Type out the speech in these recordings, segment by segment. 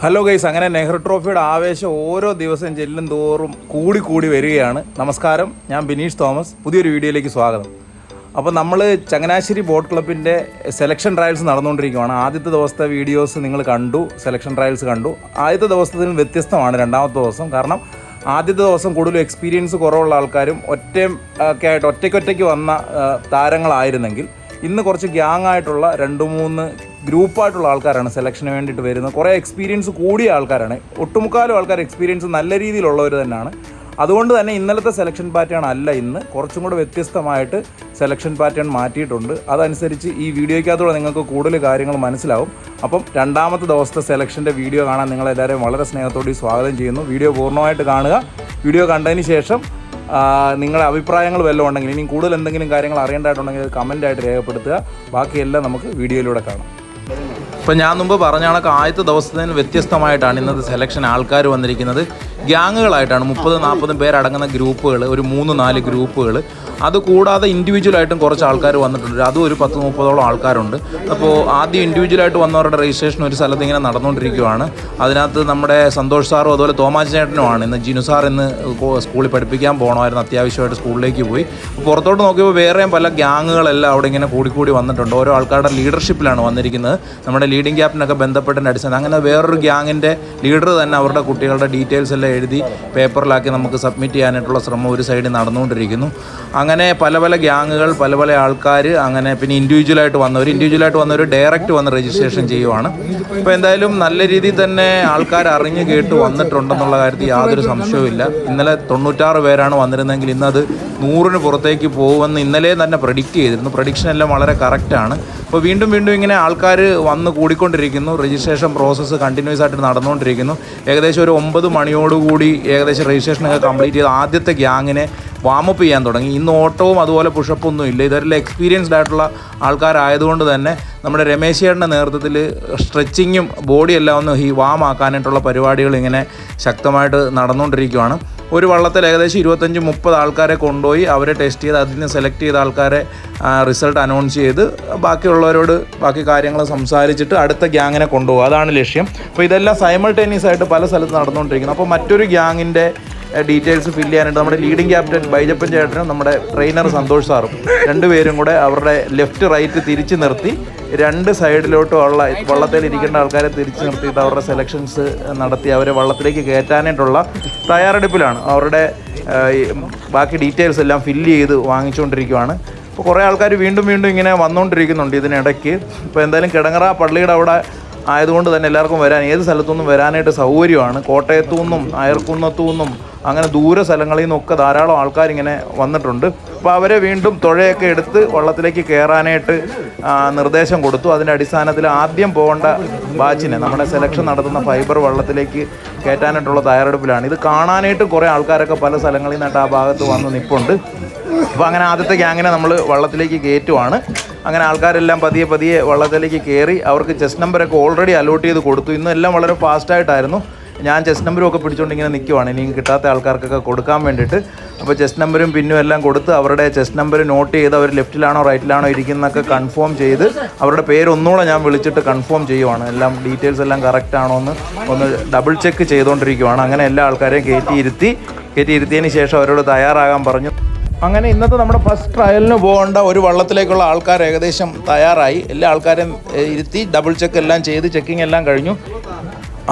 Hello guys അങ്ങനെ നെഹ്റു ട്രോഫിയുടെ ആവേശം ഓരോ ദിവസം ചെല്ലും തോറും കൂടി കൂടി വരികയാണ്. നമസ്കാരം ഞാൻ ബിനീഷ് തോമസ്. പുതിയൊരു വീഡിയോയിലേക്ക് സ്വാഗതം. അപ്പോൾ നമ്മൾ ചങ്ങനാശ്ശേരി ബോട്ട് ക്ലബിന്റെ സെലക്ഷൻ ട്രയൽസ് നടന്നുകൊണ്ടിരിക്കുകയാണ് ആദ്യത്തെ ദിവസത്തെ വീഡിയോസ് നിങ്ങൾ കണ്ടു സെലക്ഷൻ ട്രയൽസ് കണ്ടു. ആദ്യത്തെ ദിവസത്തിൽ വ്യത്യസ്തമാണ് രണ്ടാമത്തെ ദിവസം. കാരണം ആദ്യത്തെ ദിവസം കൂടുതൽ എക്സ്പീരിയൻസ് കുറവുള്ള ആൾക്കാരും ഒറ്റയും ഒക്കെ ആയിട്ട് ഒറ്റയ്ക്കൊറ്റയ്ക്ക് വന്ന താരങ്ങളായിരുന്നെങ്കിൽ ഇന്ന് കുറച്ച് ഗ്യാങ് ആയിട്ടുള്ള രണ്ട് മൂന്ന് ഗ്രൂപ്പായിട്ടുള്ള ആൾക്കാരാണ് സെലക്ഷന് വേണ്ടിയിട്ട് വരുന്നത്. കുറേ എക്സ്പീരിയൻസ് കൂടിയ ആൾക്കാരാണ്. ഒട്ടുമുക്കാലും ആൾക്കാർ എക്സ്പീരിയൻസ് നല്ല രീതിയിലുള്ളവർ തന്നെയാണ്. അതുകൊണ്ട് തന്നെ ഇന്നലത്തെ സെലക്ഷൻ പാറ്റേൺ അല്ല ഇന്ന്. കുറച്ചും കൂടെ വ്യത്യസ്തമായിട്ട് സെലക്ഷൻ പാറ്റേൺ മാറ്റിയിട്ടുണ്ട്. അതനുസരിച്ച് ഈ വീഡിയോയ്ക്കകത്തൂടെ നിങ്ങൾക്ക് കൂടുതൽ കാര്യങ്ങൾ മനസ്സിലാവും. അപ്പം രണ്ടാമത്തെ ദിവസത്തെ സെലക്ഷന്റെ വീഡിയോ കാണാൻ നിങ്ങളെല്ലാവരെയും വളരെ സ്നേഹത്തോടെ സ്വാഗതം ചെയ്യുന്നു. വീഡിയോ പൂർണമായിട്ട് കാണുക. വീഡിയോ കണ്ടതിന് ശേഷം നിങ്ങളുടെ അഭിപ്രായങ്ങൾ വല്ലതും ഉണ്ടെങ്കിൽ ഇനി കൂടുതൽ എന്തെങ്കിലും കാര്യങ്ങൾ അറിയേണ്ടതായിട്ടുണ്ടെങ്കിൽ കമന്റായിട്ട് രേഖപ്പെടുത്തുക. ബാക്കിയെല്ലാം നമുക്ക് വീഡിയോയിലൂടെ കാണാം. ഇപ്പം ഞാൻ മുമ്പ് പറഞ്ഞ കണക്ക് ആദ്യത്തെ ദിവസത്തിന് വ്യത്യസ്തമായിട്ടാണ് ഇന്നത്തെ സെലക്ഷൻ ആൾക്കാർ വന്നിരിക്കുന്നത്. ഗ്യാങ്ങുകളായിട്ടാണ് മുപ്പത് നാൽപ്പതും പേരടങ്ങുന്ന ഗ്രൂപ്പുകൾ ഒരു മൂന്ന് നാല് ഗ്രൂപ്പുകൾ അതുകൂടാതെ ഇൻഡിവിജ്വലായിട്ടും കുറച്ച് ആൾക്കാർ വന്നിട്ടുണ്ട്. അതും ഒരു പത്ത് മുപ്പതോളം ആൾക്കാരുണ്ട്. അപ്പോൾ ആദ്യം ഇൻഡിവിജ്വലായിട്ട് വന്നവരുടെ രജിസ്ട്രേഷൻ ഒരു സ്ഥലത്ത് ഇങ്ങനെ നടന്നുകൊണ്ടിരിക്കുകയാണ് അതിനകത്ത് നമ്മുടെ സന്തോഷ് സാറും അതുപോലെ തോമാജ് ചേട്ടനുമാണ്. ഇന്ന് ജിനു സാർ ഇന്ന് സ്കൂളിൽ പഠിപ്പിക്കാൻ പോകണമായിരുന്നു അത്യാവശ്യമായിട്ട് സ്കൂളിലേക്ക് പോയി. പുറത്തോട്ട് നോക്കിയപ്പോൾ വേറെയും പല ഗ്യാങ്ങുകളെല്ലാം അവിടെ ഇങ്ങനെ കൂടിക്കൂടി വന്നിട്ടുണ്ട്. ഓരോ ആൾക്കാരുടെ ലീഡർഷിപ്പിലാണ് വന്നിരിക്കുന്നത്. നമ്മുടെ ലീഡിംഗ് ക്യാപ്റ്റനൊക്കെ ബന്ധപ്പെട്ടതിന്റെ അടിസ്ഥാനം അങ്ങനെ വേറൊരു ഗ്യാങ്ങിന്റെ ലീഡർ തന്നെ അവരുടെ കുട്ടികളുടെ ഡീറ്റെയിൽസ് എല്ലാം എഴുതി പേപ്പറിലാക്കി നമുക്ക് സബ്മിറ്റ് ചെയ്യാനായിട്ടുള്ള ശ്രമം ഒരു സൈഡിൽ നടന്നുകൊണ്ടിരിക്കുന്നു. അങ്ങനെ പല പല ഗ്യാങ്ങുകൾ പല പല ആൾക്കാർ അങ്ങനെ പിന്നെ ഇൻഡിവിജ്വലായിട്ട് വന്നവർ ഇൻഡിവിജ്വലായിട്ട് വന്നവർ ഡയറക്റ്റ് വന്ന് രജിസ്ട്രേഷൻ ചെയ്യുവാണ്. അപ്പോൾ എന്തായാലും നല്ല രീതിയിൽ തന്നെ ആൾക്കാർ അറിഞ്ഞു കേട്ട് വന്നിട്ടുണ്ടെന്നുള്ള കാര്യത്തിൽ യാതൊരു സംശയവുമില്ല. ഇന്നലെ തൊണ്ണൂറ്റാറ് പേരാണ് വന്നിരുന്നെങ്കിൽ ഇന്നത് നൂറിന് പുറത്തേക്ക് പോകുമെന്ന് ഇന്നലെ തന്നെ പ്രഡിക്റ്റ് ചെയ്തിരുന്നു. പ്രഡിക്ഷൻ എല്ലാം വളരെ കറക്റ്റാണ് അപ്പോൾ വീണ്ടും വീണ്ടും ഇങ്ങനെ ആൾക്കാർ വന്ന് കൂടിക്കൊണ്ടിരിക്കുന്നു. രജിസ്ട്രേഷൻ പ്രോസസ്സ് കണ്ടിന്യൂസ് ആയിട്ട് നടന്നുകൊണ്ടിരിക്കുന്നു. ഏകദേശം ഒരു ഒമ്പത് മണിയോടുകൂടി ഏകദേശം രജിസ്ട്രേഷനൊക്കെ കംപ്ലീറ്റ് ചെയ്ത് ആദ്യത്തെ ഗ്യാങ്ങിനെ വാമപ്പ് ചെയ്യാൻ തുടങ്ങി. ഇന്ന് ഓട്ടവും അതുപോലെ പുഷപ്പൊന്നും ഇല്ല ഇതെല്ലാം എക്സ്പീരിയൻസ്ഡ് ആയിട്ടുള്ള ആൾക്കാരായതുകൊണ്ട് തന്നെ നമ്മുടെ രമേശ് ചേട്ടന്റെ നേതൃത്വത്തിൽ സ്ട്രെച്ചിങ്ങും ബോഡിയെല്ലാം ഒന്ന് ഈ വാം ആക്കാനായിട്ടുള്ള പരിപാടികൾ ഇങ്ങനെ ശക്തമായിട്ട് നടന്നുകൊണ്ടിരിക്കുകയാണ് ഒരു വള്ളത്തിൽ ഏകദേശം ഇരുപത്തഞ്ച് മുപ്പത് ആൾക്കാരെ കൊണ്ടുപോയി അവരെ ടെസ്റ്റ് ചെയ്ത് അതിൽ നിന്ന് സെലക്ട് ചെയ്ത ആൾക്കാരെ റിസൾട്ട് അനൗൺസ് ചെയ്ത് ബാക്കിയുള്ളവരോട് ബാക്കി കാര്യങ്ങൾ സംസാരിച്ചിട്ട് അടുത്ത ഗ്യാങ്ങിനെ കൊണ്ടുപോകും. അതാണ് ലക്ഷ്യം. അപ്പോൾ ഇതെല്ലാം സൈമൾട്ടേനിയസ് ആയിട്ട് പല സ്ഥലത്ത് നടന്നുകൊണ്ടിരിക്കുന്നു. അപ്പോൾ മറ്റൊരു ഗ്യാങ്ങിന്റെ ഡീറ്റെയിൽസ് ഫില്ല് ചെയ്യാനായിട്ട് നമ്മുടെ ലീഡിംഗ് ക്യാപ്റ്റൻ ബൈജപ്പൻ ചേട്ടനും നമ്മുടെ ട്രെയിനർ സന്തോഷ് സാറും രണ്ടുപേരും കൂടെ അവരുടെ ലെഫ്റ്റ് റൈറ്റ് തിരിച്ച് നിർത്തി. രണ്ട് സൈഡിലോട്ടും ഉള്ള വള്ളത്തിൽ ഇരിക്കേണ്ട ആൾക്കാരെ തിരിച്ചു നിർത്തിയിട്ട് അവരുടെ സെലക്ഷൻസ് നടത്തി അവരെ വള്ളത്തിലേക്ക് കയറ്റാനായിട്ടുള്ള തയ്യാറെടുപ്പിലാണ്. അവരുടെ ബാക്കി ഡീറ്റെയിൽസ് എല്ലാം ഫില്ല് ചെയ്ത് വാങ്ങിച്ചുകൊണ്ടിരിക്കുകയാണ് അപ്പോൾ കുറേ ആൾക്കാർ വീണ്ടും വീണ്ടും ഇങ്ങനെ വന്നുകൊണ്ടിരിക്കുന്നുണ്ട് ഇതിനിടയ്ക്ക്. ഇപ്പോൾ എന്തായാലും കിടങ്ങറ പള്ളിയുടെ അവിടെ ആയതുകൊണ്ട് തന്നെ എല്ലാവർക്കും വരാൻ ഏത് സ്ഥലത്തുനിന്നും വരാനായിട്ട് സൗകര്യമാണ്. കോട്ടയത്തു നിന്നും അയർക്കുന്നത്തു നിന്നും അങ്ങനെ ദൂര സ്ഥലങ്ങളിൽ നിന്നൊക്കെ ധാരാളം ആൾക്കാരിങ്ങനെ വന്നിട്ടുണ്ട്. അപ്പോൾ അവരെ വീണ്ടും തുഴയൊക്കെ എടുത്ത് വള്ളത്തിലേക്ക് കയറാനായിട്ട് നിർദ്ദേശം കൊടുത്തു. അതിന്റെ അടിസ്ഥാനത്തിൽ ആദ്യം പോകേണ്ട ബാച്ചിനെ നമ്മുടെ സെലക്ഷൻ നടത്തുന്ന ഫൈബർ വള്ളത്തിലേക്ക് കയറ്റാനായിട്ടുള്ള തയ്യാറെടുപ്പിലാണ്. ഇത് കാണാനായിട്ട് കുറേ ആൾക്കാരൊക്കെ പല സ്ഥലങ്ങളിൽ നിന്നിട്ട് ആ ഭാഗത്ത് വന്ന് നിൽപ്പുണ്ട് അപ്പോൾ അങ്ങനെ ആദ്യത്തെ ഗ്യാങ്ങിനെ നമ്മൾ വള്ളത്തിലേക്ക് കയറ്റുവാണ്. അങ്ങനെ ആൾക്കാരെല്ലാം പതിയെ പതിയെ വള്ളത്തിലേക്ക് കയറി അവർക്ക് ചെസ്റ്റ് നമ്പറൊക്കെ ഓൾറെഡി അലോട്ട് ചെയ്ത് കൊടുത്തു. ഇന്ന് എല്ലാം വളരെ ഫാസ്റ്റായിട്ടായിരുന്നു ഞാൻ ചെസ്റ്റ് നമ്പറും ഒക്കെ പിടിച്ചുകൊണ്ട് ഇങ്ങനെ നിൽക്കുവാണ് ഇനിയും കിട്ടാത്ത ആൾക്കാർക്കൊക്കെ കൊടുക്കാൻ വേണ്ടിയിട്ട്. അപ്പോൾ ചെസ്റ്റ് നമ്പറും പിന്നും എല്ലാം കൊടുത്ത് അവരുടെ ചെസ്റ്റ് നമ്പർ നോട്ട് ചെയ്ത് അവർ ലെഫ്റ്റിലാണോ റൈറ്റിലാണോ ഇരിക്കുന്നതൊക്കെ കൺഫേം ചെയ്ത് അവരുടെ പേര് ഒന്നുകൂടെ ഞാൻ വിളിച്ചിട്ട് കൺഫേം ചെയ്യുവാണ്. എല്ലാം ഡീറ്റെയിൽസ് എല്ലാം കറക്റ്റ് ആണോ എന്ന് ഒന്ന് ഡബിൾ ചെക്ക് ചെയ്തുകൊണ്ടിരിക്കുവാണ് അങ്ങനെ എല്ലാ ആൾക്കാരെയും കയറ്റിയിരുത്തി കയറ്റിയിരുത്തിയതിന് ശേഷം അവരോട് തയ്യാറാകാൻ പറഞ്ഞു. അങ്ങനെ ഇന്നത്തെ നമ്മുടെ ഫസ്റ്റ് ട്രയലിന് പോകേണ്ട ഒരു വള്ളത്തിലേക്കുള്ള ആൾക്കാർ ഏകദേശം തയ്യാറായി. എല്ലാ ആൾക്കാരെയും ഇരുത്തി ഡബിൾ ചെക്ക് എല്ലാം ചെയ്ത് ചെക്കിംഗ് എല്ലാം കഴിഞ്ഞു.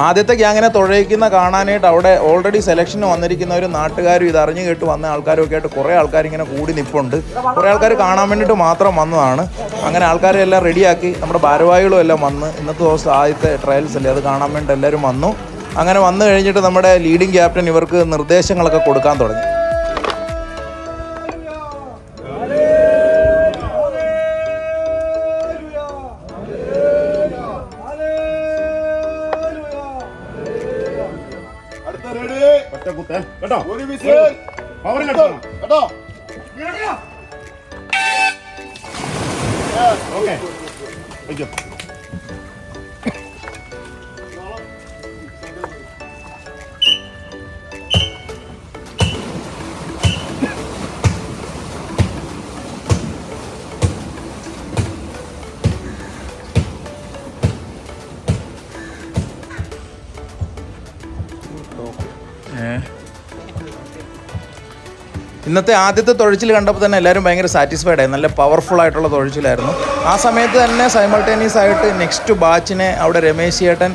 ആദ്യത്തെ ഗ്യാങ്ങിനെ തുഴയിക്കുന്ന കാണാനായിട്ട് അവിടെ ഓൾറെഡി സെലക്ഷന് വന്നിരിക്കുന്നവരും നാട്ടുകാരും ഇത് അറിഞ്ഞു കേട്ട് വന്ന ആൾക്കാരും ഒക്കെ ആയിട്ട് കുറേ ആൾക്കാർ ഇങ്ങനെ കൂടി നിൽപ്പുണ്ട് കുറേ ആൾക്കാർ കാണാൻ വേണ്ടിയിട്ട് മാത്രം വന്നതാണ്. അങ്ങനെ ആൾക്കാരെ എല്ലാം റെഡിയാക്കി നമ്മുടെ ഭാരവാഹികളും എല്ലാം വന്ന്. ഇന്നത്തെ ദിവസം ആദ്യത്തെ ട്രയൽസ് അല്ലേ? അത് കാണാൻ വേണ്ടി എല്ലാവരും വന്നു. അങ്ങനെ വന്നു കഴിഞ്ഞിട്ട് നമ്മുടെ ലീഡിംഗ് ക്യാപ്റ്റൻ ഇവർക്ക് നിർദ്ദേശങ്ങളൊക്കെ കൊടുക്കാൻ തുടങ്ങി. ഓക്കെ വയ്ക്കും ഇന്നത്തെ ആദ്യത്തെ തുഴച്ചിൽ കണ്ടപ്പോൾ തന്നെ എല്ലാവരും ഭയങ്കര സാറ്റിസ്ഫൈഡ് ആയി. നല്ല പവർഫുൾ ആയിട്ടുള്ള തുഴച്ചിലായിരുന്നു. ആ സമയത്ത് തന്നെ സൈമൾട്ടേനിയസ് ആയിട്ട് നെക്സ്റ്റ് ബാച്ചിനെ അവിടെ രമേശ് ചേട്ടൻ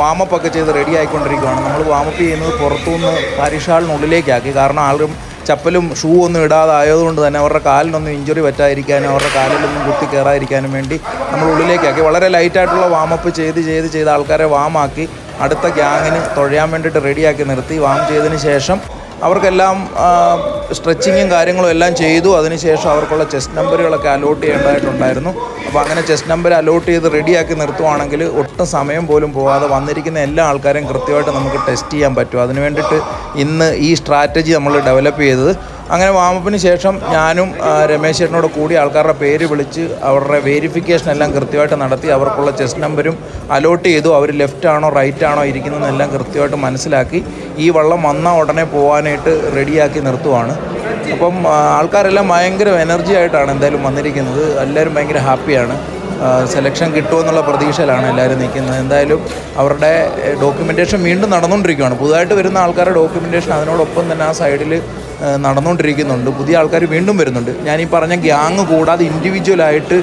വാമപ്പ് ഒക്കെ ചെയ്ത് റെഡി ആയിക്കൊണ്ടിരിക്കുകയാണ് നമ്മൾ വാമപ്പ് ചെയ്യുന്നത് പുറത്തുനിന്ന് പാരിഷാളിനുള്ളിലേക്കാക്കി. കാരണം ആളും ചപ്പലും ഷൂ ഒന്നും ഇടാതെ ആയതുകൊണ്ട് തന്നെ അവരുടെ കാലിനൊന്നും ഇഞ്ചുറി പറ്റാതിരിക്കാനും അവരുടെ കാലിലൊന്നും കുത്തി കയറാതിരിക്കാനും വേണ്ടി നമ്മൾ ഉള്ളിലേക്കാക്കി. വളരെ ലൈറ്റായിട്ടുള്ള വാമപ്പ് ചെയ്ത് ചെയ്ത് ചെയ്ത് ആൾക്കാരെ വാമാക്കി അടുത്ത ഗ്യാങ്ങിന് തുഴയാൻ വേണ്ടിയിട്ട് റെഡിയാക്കി നിർത്തി. വാം ചെയ്തതിന് ശേഷം അവർക്കെല്ലാം സ്ട്രെച്ചിങ്ങും കാര്യങ്ങളും എല്ലാം ചെയ്തു. അതിനുശേഷം അവർക്കുള്ള ചെസ്റ്റ് നമ്പറുകളൊക്കെ അലോട്ട് ചെയ്യേണ്ടതായിട്ടുണ്ടായിരുന്നു. അപ്പോൾ അങ്ങനെ ചെസ്റ്റ് നമ്പർ അലോട്ട് ചെയ്ത് റെഡിയാക്കി നിർത്തുവാണെങ്കിൽ ഒട്ടും സമയം പോലും പോവാതെ വന്നിരിക്കുന്ന എല്ലാ ആൾക്കാരെയും കൃത്യമായിട്ട് നമുക്ക് ടെസ്റ്റ് ചെയ്യാൻ പറ്റും. അതിന് വേണ്ടിയിട്ട് ഇന്ന് ഈ സ്ട്രാറ്റജി നമ്മൾ ഡെവലപ്പ് ചെയ്തത് അങ്ങനെ വാമപ്പിന് ശേഷം ഞാനും രമേശ് ചേട്ടനോട് കൂടി ആൾക്കാരുടെ പേര് വിളിച്ച് അവരുടെ വെരിഫിക്കേഷൻ എല്ലാം കൃത്യമായിട്ട് നടത്തി അവർക്കുള്ള ചെസ്റ്റ് നമ്പരും അലോട്ട് ചെയ്തു അവർ ലെഫ്റ്റ് ആണോ റൈറ്റ് ആണോ ഇരിക്കുന്നതെന്നെല്ലാം കൃത്യമായിട്ട് മനസ്സിലാക്കി ഈ വള്ളം വന്ന ഉടനെ പോകാനായിട്ട് റെഡിയാക്കി നിർത്തുവാണ്. അപ്പം ആൾക്കാരെല്ലാം ഭയങ്കര എനർജി ആയിട്ടാണ് എന്തായാലും വന്നിരിക്കുന്നത്. എല്ലാവരും ഭയങ്കര ഹാപ്പിയാണ് സെലക്ഷൻ കിട്ടുമെന്നുള്ള പ്രതീക്ഷയിലാണ് എല്ലാവരും നിൽക്കുന്നത്. എന്തായാലും അവരുടെ ഡോക്യുമെന്റേഷൻ വീണ്ടും നടന്നുകൊണ്ടിരിക്കുകയാണ്. പുതുതായിട്ട് വരുന്ന ആൾക്കാരുടെ ഡോക്യുമെന്റേഷൻ അതിനോടൊപ്പം തന്നെ ആ സൈഡിൽ നടന്നുകൊണ്ടിരിക്കുന്നുണ്ട്. പുതിയ ആൾക്കാർ വീണ്ടും വരുന്നുണ്ട്. ഞാൻ ഈ പറഞ്ഞ ഗ്യാങ് കൂടാതെ ഇൻഡിവിജ്വലായിട്ട്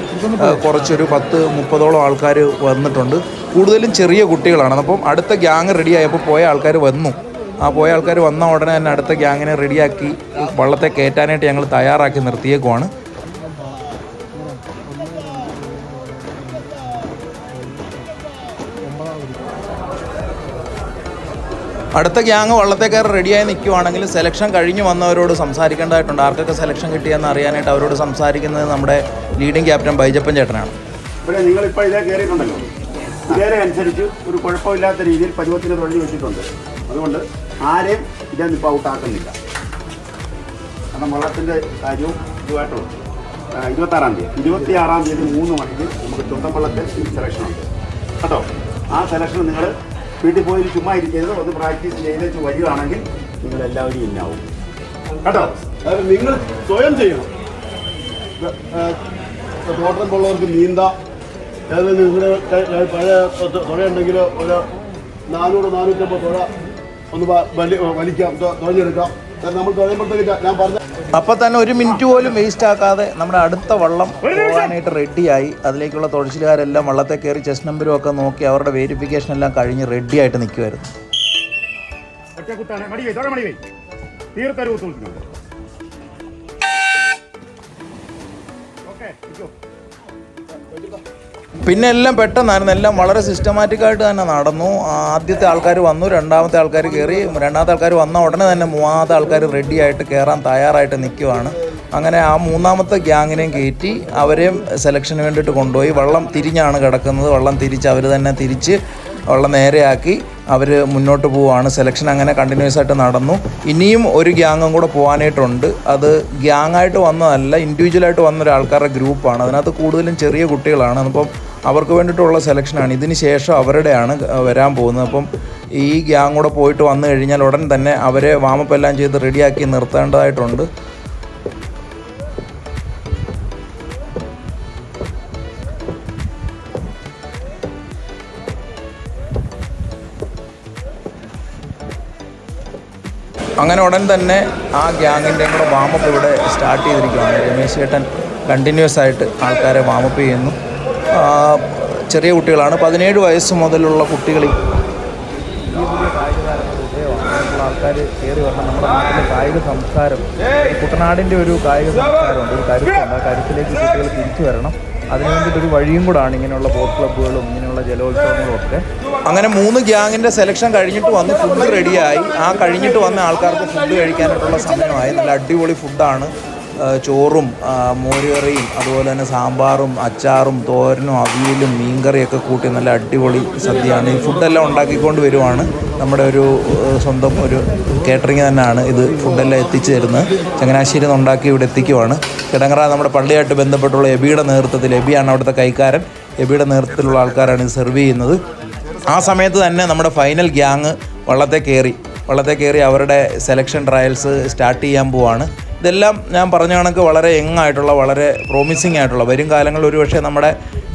കുറച്ചൊരു പത്ത് മുപ്പതോളം ആൾക്കാർ വന്നിട്ടുണ്ട്. കൂടുതലും ചെറിയ കുട്ടികളാണ്. അപ്പം അടുത്ത ഗ്യാങ് റെഡി ആയപ്പോൾ പോയ ആൾക്കാർ വന്നു. ആ പോയ ആൾക്കാർ വന്ന ഉടനെ തന്നെ അടുത്ത ഗ്യാങ്ങിനെ റെഡിയാക്കി വള്ളത്തെ കയറ്റാനായിട്ട് ഞങ്ങൾ തയ്യാറാക്കി നിർത്തിയേക്കുവാണ്. അടുത്ത ഗ്യാങ് വള്ളത്തെ കയറി റെഡിയായി നിൽക്കുവാണെങ്കിൽ സെലക്ഷൻ കഴിഞ്ഞ് വന്നവരോട് സംസാരിക്കേണ്ടതായിട്ടുണ്ട്. ആർക്കൊക്കെ സെലക്ഷൻ കിട്ടിയെന്ന് അറിയാനായിട്ട് അവരോട് സംസാരിക്കുന്നത് നമ്മുടെ ലീഡിംഗ് ക്യാപ്റ്റൻ ബൈജപ്പൻ ചേട്ടനാണ്. ഇപ്പോൾ ഇതേ കയറിയിട്ടുണ്ടല്ലോ ഇതേ അനുസരിച്ച് ഒരു കുഴപ്പമില്ലാത്ത രീതിയിൽ പരുവത്തിന് തുടങ്ങി വെച്ചിട്ടുണ്ട്. അതുകൊണ്ട് ആരെയും ഇതൊന്നും ഇപ്പോൾ ഔട്ടാക്കുന്നില്ല കാരണം വള്ളത്തിന്റെ കാര്യവും ഇതുമായിട്ടുള്ളൂ ഇരുപത്താറാം തീയതി. ഇരുപത്തി ആറാം തീയതി മൂന്ന് മണിക്ക് നമുക്ക് ചുണ്ടമ്പള്ളത്തിൽ സെലക്ഷൻ ഉണ്ട്. കേട്ടോ? ആ സെലക്ഷൻ നിങ്ങൾ വീട്ടിൽ പോയി ചുമ്മാ ഇരിക്കരുത്. ഒന്ന് പ്രാക്ടീസ് ചെയ്ത് വരികയാണെങ്കിൽ നിങ്ങൾ എല്ലാവരും ഇന്നാവും. കേട്ടോ? നിങ്ങൾ സ്വയം ചെയ്യണം. തോട്ടം ഉള്ളവർക്ക് നീന്താം അതായത് നിങ്ങളുടെ പഴയ തുഴയുണ്ടെങ്കിൽ ഒരു നാനൂറ് നാനൂറ്റമ്പത് തുഴ ഒന്ന് വലിക്കാം തുഴഞ്ഞെടുക്കാം. അപ്പോൾ തന്നെ ഒരു മിനിറ്റ് പോലും വേസ്റ്റ് ആക്കാതെ നമ്മുടെ അടുത്ത വള്ളം പോകാനായിട്ട് റെഡിയായി അതിലേക്കുള്ള തുഴച്ചിലുകാരെല്ലാം വള്ളത്തെ കയറി ചെസ് നമ്പരും ഒക്കെ നോക്കി അവരുടെ വെരിഫിക്കേഷൻ എല്ലാം കഴിഞ്ഞ് റെഡി ആയിട്ട് നിൽക്കുമായിരുന്നു പിന്നെ എല്ലാം പെട്ടെന്നായിരുന്നു. എല്ലാം വളരെ സിസ്റ്റമാറ്റിക്കായിട്ട് തന്നെ നടന്നു. ആദ്യത്തെ ആൾക്കാർ വന്നു രണ്ടാമത്തെ ആൾക്കാർ കയറി രണ്ടാമത്തെ ആൾക്കാർ വന്ന ഉടനെ തന്നെ മൂന്നാമത്തെ ആൾക്കാർ റെഡിയായിട്ട് കയറാൻ തയ്യാറായിട്ട് നിൽക്കുവാണ് അങ്ങനെ ആ മൂന്നാമത്തെ ഗ്യാങ്ങിനെയും കയറ്റി അവരെയും സെലക്ഷന് വേണ്ടിയിട്ട് കൊണ്ടുപോയി. വള്ളം തിരിഞ്ഞാണ് കിടക്കുന്നത്. വള്ളം തിരിച്ച് അവർ തന്നെ തിരിച്ച് വള്ളം നേരെയാക്കി അവർ മുന്നോട്ട് പോവുകയാണ്. സെലക്ഷൻ അങ്ങനെ കണ്ടിന്യൂസ് ആയിട്ട് നടന്നു. ഇനിയും ഒരു ഗ്യാങ്ങും കൂടെ പോകാനായിട്ടുണ്ട് അത് ഗ്യാങ്ങായിട്ട് വന്നതല്ല ഇൻഡിവിജ്വലായിട്ട് വന്ന ഒരു ആൾക്കാരുടെ ഗ്രൂപ്പാണ് അതിനകത്ത് കൂടുതലും ചെറിയ കുട്ടികളാണ്. അപ്പം അവർക്ക് വേണ്ടിയിട്ടുള്ള സെലക്ഷനാണ് ഇതിന് ശേഷം അവരുടെയാണ് വരാൻ പോകുന്നത്. അപ്പം ഈ ഗ്യാങ് കൂടെ പോയിട്ട് വന്നു കഴിഞ്ഞാൽ ഉടൻ തന്നെ അവരെ വാമപ്പ് എല്ലാം ചെയ്ത് റെഡിയാക്കി നിർത്തേണ്ടതായിട്ടുണ്ട്. അങ്ങനെ ഉടൻ തന്നെ ആ ഗ്യാങ്ങിന്റെ കൂടെ വാമപ്പ് ഇവിടെ സ്റ്റാർട്ട് ചെയ്തിരിക്കുകയാണ്. രമേശ് ചേട്ടൻ കണ്ടിന്യൂസ് ആയിട്ട് ആൾക്കാരെ വാമപ്പ് ചെയ്യുന്നു. ചെറിയ കുട്ടികളാണ്. പതിനേഴ് വയസ്സ് മുതലുള്ള അങ്ങനെയുള്ള ആൾക്കാർ നമ്മുടെ സംസ്കാരം കുട്ടനാടിന്റെ ഒരു കായിക സംസ്കാരമുണ്ട്. ഒരു കരുത്തുണ്ട് ആ കരുത്തിലേക്ക് കുട്ടികൾ തിരിച്ചു വരണം. അതിനു വേണ്ടിയിട്ടൊരു വഴിയും കൂടാണ് ഇങ്ങനെയുള്ള ബോട്ട് ക്ലബ്ബുകളും ഇങ്ങനെയുള്ള ജലോത്സവങ്ങളും ഒക്കെ. അങ്ങനെ മൂന്ന് ഗ്യാങ്ങിന്റെ സെലക്ഷൻ കഴിഞ്ഞിട്ട് വന്ന് ഫുഡ് റെഡിയായി ആ കഴിഞ്ഞിട്ട് വന്ന ആൾക്കാർക്ക് ഫുഡ് കഴിക്കാനായിട്ടുള്ള സമയമായി. നല്ല അടിപൊളി ഫുഡാണ് ചോറും മോരുകറിയും അതുപോലെ തന്നെ സാമ്പാറും അച്ചാറും തോരനും അവിയലും മീൻകറിയൊക്കെ കൂട്ടി നല്ല അടിപൊളി സദ്യയാണ്. ഈ ഫുഡെല്ലാം ഉണ്ടാക്കിക്കൊണ്ട് വരുവാണ്. നമ്മുടെ ഒരു സ്വന്തം ഒരു കേറ്ററിംഗ് തന്നെയാണ് ഇത് ഫുഡെല്ലാം എത്തിച്ചു തരുന്നത്. ചങ്ങനാശ്ശേരി നിന്ന് ഉണ്ടാക്കി ഇവിടെ എത്തിക്കുവാണ്. കിടങ്ങറ നമ്മുടെ പള്ളിയായിട്ട് ബന്ധപ്പെട്ടുള്ള എബിയുടെ നേതൃത്വത്തിൽ എബിയാണ് അവിടുത്തെ കൈക്കാരൻ. എബിയുടെ നേതൃത്വത്തിലുള്ള ആൾക്കാരാണ് ഇത് സെർവ് ചെയ്യുന്നത്. ആ സമയത്ത് തന്നെ നമ്മുടെ ഫൈനൽ ഗ്യാങ് വള്ളത്തെ കയറി വള്ളത്തെ കയറി അവരുടെ സെലക്ഷൻ ട്രയൽസ് സ്റ്റാർട്ട് ചെയ്യാൻ പോവാണ്. ഇതെല്ലാം ഞാൻ പറഞ്ഞ കണക്ക് വളരെ യങ് ആയിട്ടുള്ള വളരെ പ്രോമിസിങ് ആയിട്ടുള്ള. വരും കാലങ്ങളിൽ ഒരുപക്ഷെ നമ്മുടെ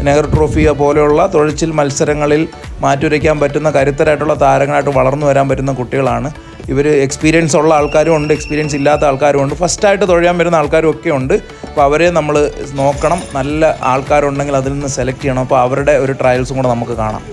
നെഹ്റു ട്രോഫി പോലെയുള്ള തൊഴിച്ചിൽ മത്സരങ്ങളിൽ മാറ്റുരയ്ക്കാൻ പറ്റുന്ന കരുത്തരായിട്ടുള്ള താരങ്ങളായിട്ട് വളർന്നു വരാൻ പറ്റുന്ന കുട്ടികളാണ്. ഇവർ എക്സ്പീരിയൻസ് ഉള്ള ആൾക്കാരും ഉണ്ട് എക്സ്പീരിയൻസ് ഇല്ലാത്ത ആൾക്കാരും ഉണ്ട്. ഫസ്റ്റായിട്ട് തൊഴിയാൻ വരുന്ന ആൾക്കാരും ഒക്കെ ഉണ്ട്. അപ്പോൾ അവരെ നമ്മൾ നോക്കണം. നല്ല ആൾക്കാരുണ്ടെങ്കിൽ അതിൽ നിന്ന് സെലക്ട് ചെയ്യണം. അപ്പോൾ അവരുടെ ഒരു ട്രയൽസും കൂടെ നമുക്ക് കാണാം.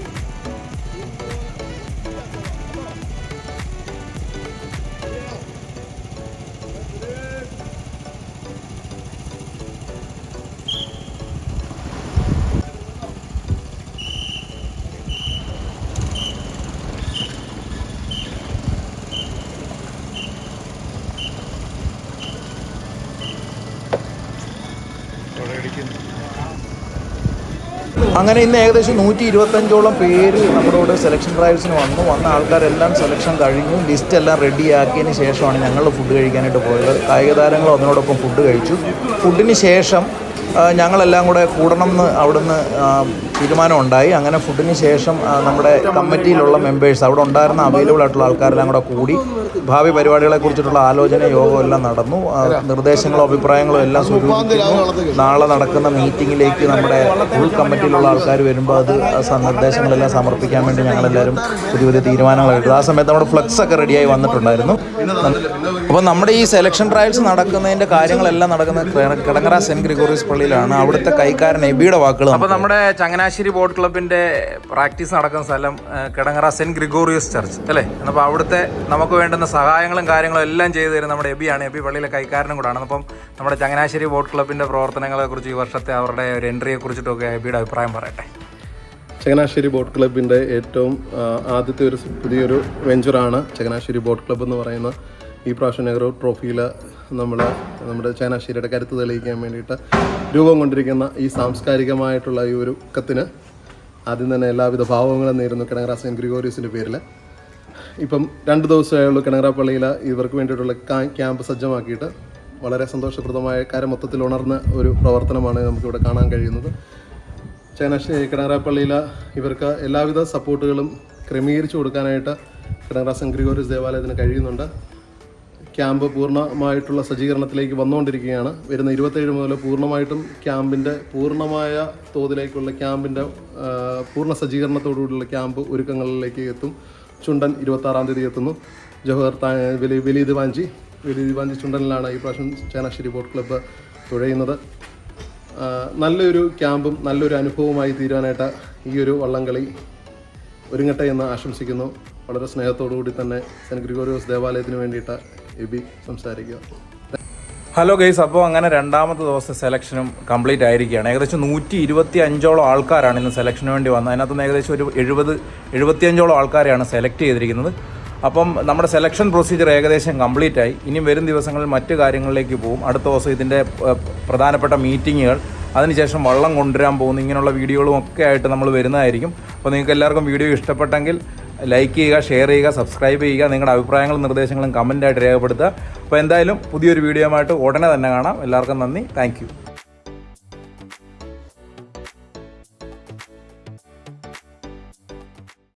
അങ്ങനെ ഇന്ന് ഏകദേശം നൂറ്റി ഇരുപത്തഞ്ചോളം പേര് നമ്മുടെ കൂടെ സെലക്ഷൻ ട്രയൽസിന് വന്നു. വന്ന ആൾക്കാരെല്ലാം സെലക്ഷൻ കഴിഞ്ഞു. ലിസ്റ്റ് എല്ലാം റെഡിയാക്കിയതിന് ശേഷമാണ് ഞങ്ങൾ ഫുഡ് കഴിക്കാനായിട്ട് പോയത്. കായിക താരങ്ങൾ അതിനോടൊപ്പം ഫുഡ് കഴിച്ചു. ഫുഡിന് ശേഷം ഞങ്ങളെല്ലാം കൂടെ കൂടണം എന്ന് അവിടുന്ന് തീരുമാനം ഉണ്ടായി. അങ്ങനെ ഫുഡിന് ശേഷം നമ്മുടെ കമ്മിറ്റിയിലുള്ള മെമ്പേഴ്സ് അവിടെ ഉണ്ടായിരുന്ന അവൈലബിൾ ആയിട്ടുള്ള ആൾക്കാരെല്ലാം കൂടെ കൂടി ഭാവി പരിപാടികളെ കുറിച്ചിട്ടുള്ള ആലോചന യോഗം എല്ലാം നടന്നു. നിർദ്ദേശങ്ങളോ അഭിപ്രായങ്ങളും എല്ലാം സ്വരൂപിക്കുന്നു നാളെ നടക്കുന്ന മീറ്റിങ്ങിലേക്ക് നമ്മുടെ ഫുൾ കമ്മിറ്റിയിലുള്ള ആൾക്കാർ വരുമ്പോൾ അത് നിർദ്ദേശങ്ങളെല്ലാം സമർപ്പിക്കാൻ വേണ്ടി ഞങ്ങളെല്ലാവരും പുതിയ പുതിയ തീരുമാനങ്ങൾ എടുത്തു ആ സമയത്ത് നമ്മുടെ ഫ്ലക്സ് ഒക്കെ റെഡിയായി വന്നിട്ടുണ്ടായിരുന്നു. അപ്പോൾ നമ്മുടെ ഈ സെലക്ഷൻ ട്രയൽസ് നടക്കുന്നതിന്റെ കാര്യങ്ങളെല്ലാം നടക്കുന്നത് കിട- കിടങ്ങറ സെന്റ് ഗ്രിഗോറിയസ് പള്ളിയിലാണ്. അവിടുത്തെ കൈക്കാരൻ എബിയുടെ വാക്കുകൾ അപ്പോൾ നമ്മുടെ ചങ്ങനാശ്ശേരി ബോട്ട് ക്ലബിന്റെ പ്രാക്ടീസ് നടക്കുന്ന സ്ഥലം കിടങ്ങറ സെന്റ് ഗ്രിഗോറിയസ് ചർച്ച് അല്ലേ? അപ്പോൾ അവിടുത്തെ നമുക്ക് വേണ്ടുന്ന സഹായങ്ങളും കാര്യങ്ങളും എല്ലാം ചെയ്തു തരുന്ന നമ്മുടെ എബിയാണ് എബി പള്ളിയിലെ കൈക്കാരനും കൂടാണ് അപ്പം നമ്മുടെ ചങ്ങനാശ്ശേരി ബോട്ട് ക്ലബിന്റെ പ്രവർത്തനങ്ങളെക്കുറിച്ച് ഈ വർഷത്തെ അവരുടെ ഒരു എൻട്രിയെ കുറിച്ചിട്ടൊക്കെ എബിയുടെ അഭിപ്രായം പറയട്ടെ. ചങ്ങനാശ്ശേരി ബോട്ട് ക്ലബിന്റെ ഏറ്റവും ആദ്യത്തെ ഒരു പുതിയൊരു വെഞ്ചറാണ് ചങ്ങനാശ്ശേരി ബോട്ട് ക്ലബ് എന്ന് പറയുന്ന ഈ പ്രാവശ്യം നെഹ്റു ട്രോഫിയിൽ നമ്മൾ നമ്മുടെ ചങ്ങനാശ്ശേരിയുടെ കരുത്ത് തെളിയിക്കാൻ വേണ്ടിയിട്ട് രൂപം കൊണ്ടിരിക്കുന്ന ഈ സാംസ്കാരികമായിട്ടുള്ള ഈ ഒരു കത്തിന് ആദ്യം തന്നെ എല്ലാവിധ ഭാവങ്ങളും നേരുന്നു കിണങ്ങറ സെന്റ് ഗ്രിഗോറിയസിന്റെ പേരിൽ ഇപ്പം രണ്ട് ദിവസമായുള്ളൂ കിണങ്ങറ പള്ളിയിൽ ഇവർക്ക് വേണ്ടിയിട്ടുള്ള ക്യാമ്പ് സജ്ജമാക്കിയിട്ട് വളരെ സന്തോഷപ്രദമായ കാര്യം മൊത്തത്തിൽ ഉണർന്ന ഒരു പ്രവർത്തനമാണ് നമുക്കിവിടെ കാണാൻ കഴിയുന്നത്. ചങ്ങനാശ്ശേരി പള്ളിയിൽ ഇവർക്ക് എല്ലാവിധ സപ്പോർട്ടുകളും ക്രമീകരിച്ചു കൊടുക്കാനായിട്ട് കിണങ്ങറ സെന്റ് ഗ്രിഗോറിയസ് ദേവാലയത്തിന് കഴിയുന്നുണ്ട്. ക്യാമ്പ് പൂർണമായിട്ടുള്ള സജ്ജീകരണത്തിലേക്ക് വന്നുകൊണ്ടിരിക്കുകയാണ്. വരുന്ന ഇരുപത്തേഴ് മുതൽ പൂർണമായിട്ടും ക്യാമ്പിന്റെ പൂർണമായ തോതിലേക്കുള്ള ക്യാമ്പിന്റെ പൂർണ സജ്ജീകരണത്തോടുകൂടിയുള്ള ക്യാമ്പ് ഒരുക്കങ്ങളിലേക്ക് എത്തും. ചുണ്ടൻ ഇരുപത്താറാം തീയതി എത്തുന്നു. ജവഹർ വലിയ വലിയ ദിവാഞ്ചി വലിയ ദിവാഞ്ചി ചുണ്ടനിലാണ് ഈ പ്രാവശ്യം ചേനാശ്ശേരി ബോട്ട് ക്ലബ്ബ് തുഴയുന്നത്. നല്ലൊരു ക്യാമ്പും നല്ലൊരു അനുഭവമായി തീരാനായിട്ട് ഈ ഒരു വള്ളംകളി ഒരുങ്ങട്ടെ എന്ന് ആശംസിക്കുന്നു. വളരെ സ്നേഹത്തോടു കൂടി തന്നെ സെന്റ് ഗ്രിഗോറിയോസ് ദേവാലയത്തിന് വേണ്ടിയിട്ട് എബി സംസാരിക്കുക ഹലോ ഗൈസ് അപ്പോൾ അങ്ങനെ രണ്ടാമത്തെ ദിവസത്തെ സെലക്ഷനും കംപ്ലീറ്റ് ആയിരിക്കുകയാണ്. ഏകദേശം നൂറ്റി ഇരുപത്തി അഞ്ചോളം ആൾക്കാരാണ് ഇന്ന് സെലക്ഷന് വേണ്ടി വന്നത്. അതിനകത്തുനിന്ന് ഏകദേശം ഒരു എഴുപത് എഴുപത്തിയഞ്ചോളം ആൾക്കാരെയാണ് സെലക്ട് ചെയ്തിരിക്കുന്നത്. അപ്പം നമ്മുടെ സെലക്ഷൻ പ്രൊസീജിയർ ഏകദേശം കംപ്ലീറ്റ് ആയി. ഇനി വരും ദിവസങ്ങളിൽ മറ്റു കാര്യങ്ങളിലേക്ക് പോകും. അടുത്ത ദിവസം ഇതിന്റെ പ്രധാനപ്പെട്ട മീറ്റിങ്ങുകൾ അതിനുശേഷം വള്ളം കൊണ്ടുവരാൻ പോകുന്നു. ഇങ്ങനെയുള്ള വീഡിയോകളും ഒക്കെ ആയിട്ട് നമ്മൾ വരുന്നതായിരിക്കും. അപ്പോൾ നിങ്ങൾക്ക് എല്ലാവർക്കും വീഡിയോ ഇഷ്ടപ്പെട്ടെങ്കിൽ ലൈക്ക് ചെയ്യുക ഷെയർ ചെയ്യുക സബ്സ്ക്രൈബ് ചെയ്യുക നിങ്ങളുടെ അഭിപ്രായങ്ങളും നിർദ്ദേശങ്ങളും കമന്റായിട്ട് രേഖപ്പെടുത്തുക. അപ്പോൾ എന്തായാലും പുതിയൊരു വീഡിയോ ആയിട്ട് ഉടനെ തന്നെ കാണാം. എല്ലാവർക്കും നന്ദി. താങ്ക്